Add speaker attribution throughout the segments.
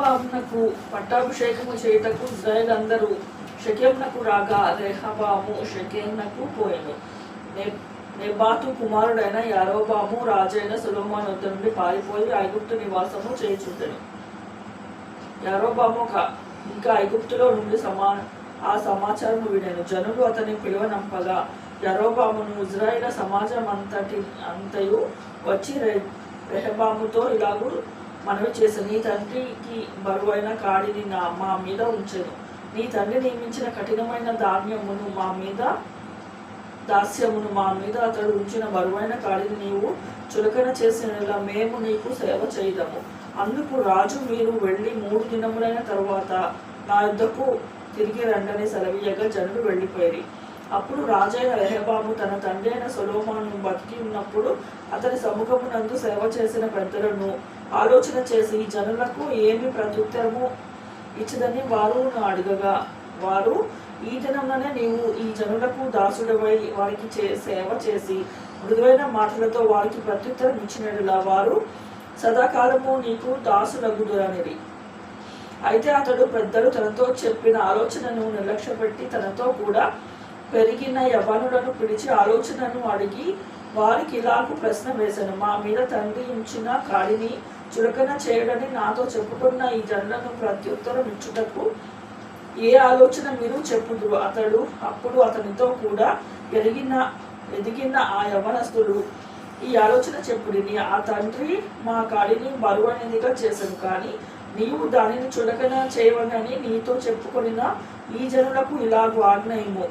Speaker 1: రాజునకు పట్టాభిషేకము చేయుటకు ఇజ్రాయేల్ షకేమునకు రాగా రెహబాము షకేమునకు పోయెను. నెబాతు కుమారుడైన యారోబాము రాజైన సులోమాన్ వద్ద నుండి పారిపోయి ఐగుప్తు నివాసము చేయుచుండెను. యారోబాము ఇంకా ఐగుప్తులో నుండి సమా ఆ సమాచారం విడాను. జనులు అతని పిలువనంపగా యరోబామును ఇజ్రాయిల సమాజం అంతటి అంతయు వచ్చి రెహబాముతో ఇలాగూ మనవి చేసి నీ తండ్రికి బరువైన కాడిని నా మా మీద ఉంచెను. నీ తండ్రి నియమించిన కఠినమైన ధాన్యమును మా మీద దాస్యమును మా మీద అతడు ఉంచిన బరువైన కాడిని నీవు చులకన చేసిన మేము నీకు సేవ చేయదము. అందుకు రాజు మీరు వెళ్ళి మూడు దినములైన తరువాత నా యుద్ధకు తిరిగి రండని సెలవీయగా జనులు వెళ్ళిపోయి అప్పుడు రాజైన రెహబాము తన తండ్రి అయిన సొలోమాను బతికి ఉన్నప్పుడు అతని సముఖమునందు సేవ చేసిన పెద్దలను ఆలోచన చేసి జనులకు ఏమి ప్రత్యుత్తరము ఇచ్చదని వారు అడగగా. వారు ఈ దినంలోనే నీవు ఈ జనులకు దాసుడవై వారికి చే సేవ చేసి మృదువైన మాటలతో వారికి ప్రత్యుత్తరం ఇచ్చినట్లా వారు సదాకాలము నీకు దాసులగుదురనిది అయితే అతడు పెద్దలు తనతో చెప్పిన ఆలోచనను నిర్లక్ష్యపెట్టి తనతో కూడా పెరిగిన యవనులను పిలిచి ఆలోచనను అడిగి వారికి ఇలాగు ప్రశ్న వేశాను. మా మీద తండ్రి ఉంచిన కాడిని చులకన చేయడని నాతో చెప్పుకున్న ఈ జనులను ప్రత్యుత్తరం ఇచ్చుటకు ఏ ఆలోచన మీరు చెప్పుదురు? అతడు అప్పుడు అతనితో కూడా ఎదిగిన ఎదిగిన ఆ యవనస్తుడు ఈ ఆలోచన చెప్పుడిని. ఆ తండ్రి మా కాడిని బరువైనదిగా చేశాను కానీ నీవు దానిని చులకన చేయవనని నీతో చెప్పుకొనిన ఈ జనులకు ఇలాగ ఆజ్ఞయము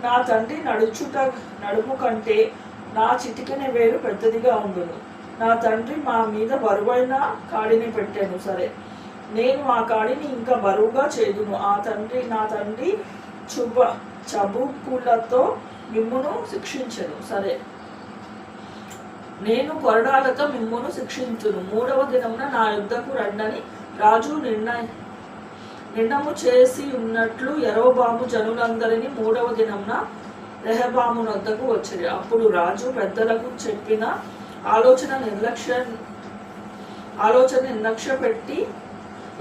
Speaker 1: నా తండ్రి నడుచుట నడుము కంటే నా చిటికని వేరు పెద్దదిగా ఉండును. నా తండ్రి మా మీద బరువైన కాడిని పెట్టాను. సరే నేను ఆ కాడిని ఇంకా బరువుగా చేదును. ఆ తండ్రి నా తండ్రి చుబ చబుకులతో మిమ్మును శిక్షించను. సరే నేను కొరడాలతో మిమ్మును శిక్షించును. మూడవ దినమున నా యుద్ధకు రండని రాజు నిర్ణయం నిండము చేసి ఉన్నట్లు ఎరోబాము జనులందరినీ మూడవ దినమున రెహబాము వద్దకు వచ్చింది అప్పుడు రాజు పెద్దలకు చెప్పిన ఆలోచన నిర్లక్ష్య ఆలోచన నిర్లక్ష్య పెట్టి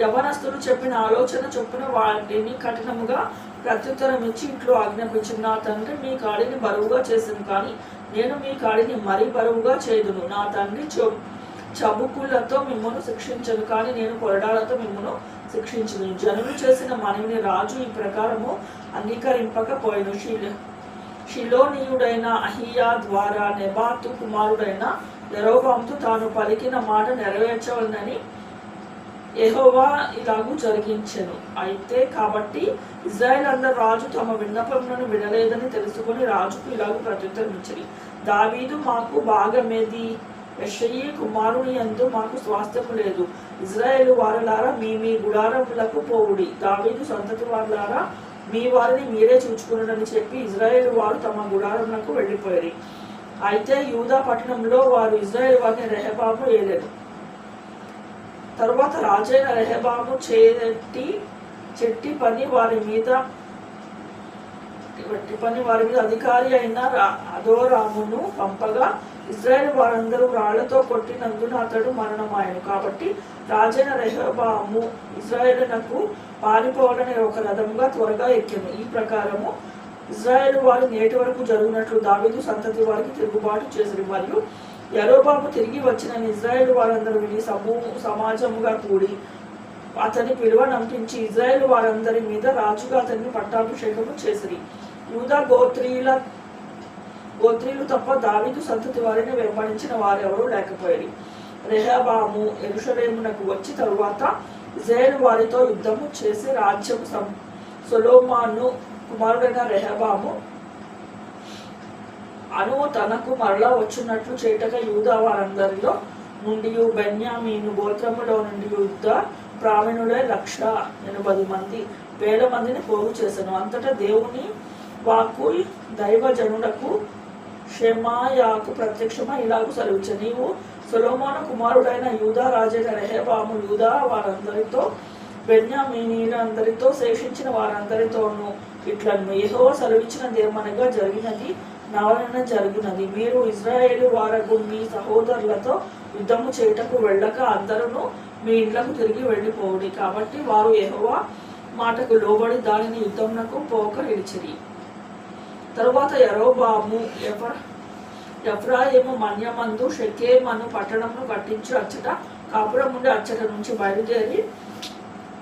Speaker 1: యవనస్తులు చెప్పిన ఆలోచన చొప్పున వాటిని కఠినముగా ప్రత్యుత్తరం ఇచ్చి ఇంట్లో ఆజ్ఞాపించిన నా తండ్రి మీ కాడిని బరువుగా చేసింది కానీ నేను మీ కాడిని మరీ బరువుగా చేయదును. నా తండ్రి చొ చబుకులతో మిమ్మను శిక్షించను కానీ నేను కొరడాలతో మిమ్మను శిక్షించను. జనులు చేసిన మనవిని రాజు ఈ ప్రకారము అంగీకరింపకపోయిను. శిల షిలోనీయుడైన అహియా ద్వారా నెబాతు కుమారుడైన యరోబాంతు తాను పలికిన మాట నెరవేర్చవలనని ఎహోవా ఇలాగూ జరిగించెను. అయితే కాబట్టి ఇజ్రాయెల్ అందరు రాజు తమ విన్నపములను వినలేదని తెలుసుకొని రాజుకు ఇలాగూ ప్రత్యుత్తరం దావీదు మాకు భాగమేది? యెషయి కుమారుని యందు మాకు స్వాస్థ్యము లేదు. ఇజ్రాయేల్ వారులారా మీ మీ గుడారములకు పోవుడి. దావీదు సంతతి వారులారా మీ వారిని మీరే చూచుకున్నాడని చెప్పి ఇజ్రాయేల్ వారు తమ గుడారములకు వెళ్ళిపోయారు. అయితే యూదా పట్టణంలో వారు ఇజ్రాయేల్ వారిని రెహబాబు వేయలేదు తరువాత రాజైన రెహబాబు చేటి చెట్టి పని వారి మీద చెట్టి పని వారి మీద అధికారి అయిన అధోరామును పంపగా ఇజ్రాయెల్ వారందరూ రాళ్ళతో కొట్టినందున అతడు మరణమాయను. కాబట్టి రాజైన రెహబాము ఇజ్రాయేలునకు పారిపోవాలని ఒక రథంగా త్వరగా ఎక్కింది. ఈ ప్రకారము ఇజ్రాయేల్ వారు నేటి వరకు జరుగునట్లు దావీదు సంతతి వారికి తిరుగుబాటు చేసిన మరియు యరోబాబు తిరిగి వచ్చిన ఇజ్రాయేల్ వారందరూ విని సమూహ సమాజముగా కూడి అతని పిలువ నంపించి ఇజ్రాయేల్ వారందరి మీద రాజుగా అతన్ని పట్టాభిషేకము చేసిరి. యూదా గోత్రీల గోత్రీలు తప్ప దావిదు సంతతి వారిని వెంబడించిన వారెవరూ లేకపోయారు. రెహబాము ఎరుషలేమునకు వచ్చి తరువాత ఇజ్రాయేల్ వారితో యుద్ధము చేసి రాజ్యము సం సొలోమాను కుమారుడైన రెహబాము అను తనకు మరలా వచ్చినట్లు చేటగా యూదా వారందరిలో నుండి బెన్యామీను గోత్రములో నుండి యుద్ధ ప్రావీణులే లక్ష ఎనభై మంది వేల మందిని పోగు చేశాను అంతటా దేవుని వాక్కు దైవజనులకు షెమాయాకు ప్రత్యక్షమై ఇలాగు సెలవిచ్చ నీవు సులోమాన కుమారుడైన యూదా రాజైన రెహబాము యూదా వారందరితో బెన్యామీనీలందరితో శేషించిన వారందరితోనూ ఇట్లను యెహోవ సెలవిచ్చినదేమనగా జరిగినది నా జరిగినది. మీరు ఇజ్రాయేలు వారకు మీ సహోదరులతో యుద్ధము చేయుటకు వెళ్ళక అందరూ మీ ఇండ్లకు తిరిగి వెళ్ళిపోవుడి. కాబట్టి వారు ఎహోవా మాటకు లోబడి దానిని యుద్ధమునకు పోక నిలిచిరి తరువాత యరోబాము ఎఫ్ర ఎఫ్రాయిము మన్యమందు షకేమను పట్టణమును కట్టించి అచ్చట. కాపురం ఉండే అచ్చట నుంచి బయలుదేరి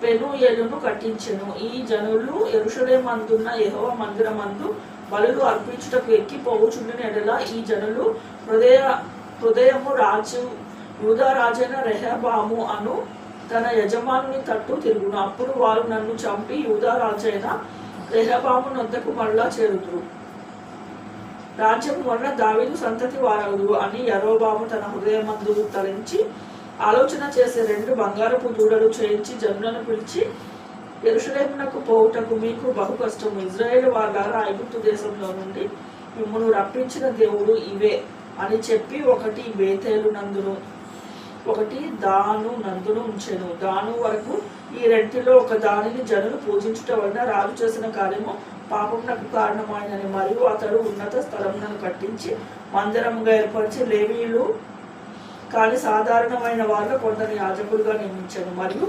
Speaker 1: పెనుయలును కట్టించెను. ఈ జనులు ఎరుషలేమందున్న యహోవ మందిరమందు బలులు అర్పించుటకు ఎక్కి పోవుచుండిన ఎడల ఈ జనులు హృదయ హృదయము రాజు యూదరాజైన రెహబాము అను తన యజమానుని తట్టు తిరుగును. అప్పుడు వారు నన్ను చంపి యూదా రాజైన రెహబాము నొద్దకు మళ్ళా చేరుతురు రాజ్యం వలన దావీదు సంతతి వారగుదు అని యరోబాము తన హృదయమందు తరించి ఆలోచన చేసే రెండు బంగారపు దూడలు చేయించి జనులను పిలిచి ఎరుషులేమునకు పోవుటకు మీకు బహు కష్టము. ఇజ్రాయేల్ వాళ్ళ ఐగుప్తు దేశంలో నుండి మిమ్మల్ని రప్పించిన దేవుడు ఇవే అని చెప్పి ఒకటి బేతేలు నందును ఒకటి దాను నందును ఉంచెను. దాను వరకు ఈ రెంటిలో ఒక దానిని జనులు పూజించుట వలన రాజు చేసిన కార్యము పాపమునకు కారణమైనని మరియు అతడు ఉన్నత స్థలములను కట్టించి మందిరముగా ఏర్పరిచి లేవీలు కానీ సాధారణమైన వారు కొందరు యాజకులుగా నియమించాను. మరియు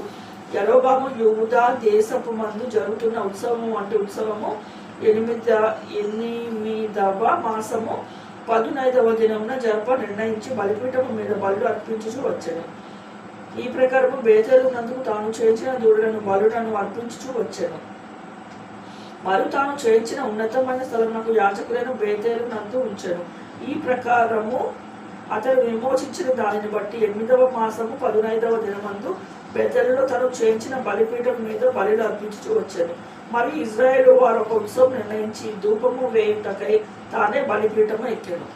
Speaker 1: యరోబాము యూదా దేశపు మందు జరుగుతున్న ఉత్సవము వంటి ఉత్సవము ఎనిమిద ఎనిమిదవ మాసము పదునైదవ దినమున జరప నిర్ణయించి బలిపీఠము మీద బలు అర్పించుచు వచ్చాను. ఈ ప్రకారము బేతేలు తాను చేయించిన దూడలను బలులను అర్పించుచు వచ్చాను. మరియు తాను చేయించిన ఉన్నతమైన స్థలమునకు యాచకులను బేతేలు నందు ఉంచాను. ఈ ప్రకారము అతడు విమోచించిన దానిని బట్టి ఎనిమిదవ మాసము పదునైదవ దినమందు బెతెల్లో తను చేయించిన బలిపీఠం మీద బలిలు అర్పించుచూ వచ్చాను. మరి ఇజ్రాయేల్ వారు ఒక ఉత్సవం నిర్ణయించి ధూపము వేయుటకై తానే బలిపీఠము ఎక్కాడు.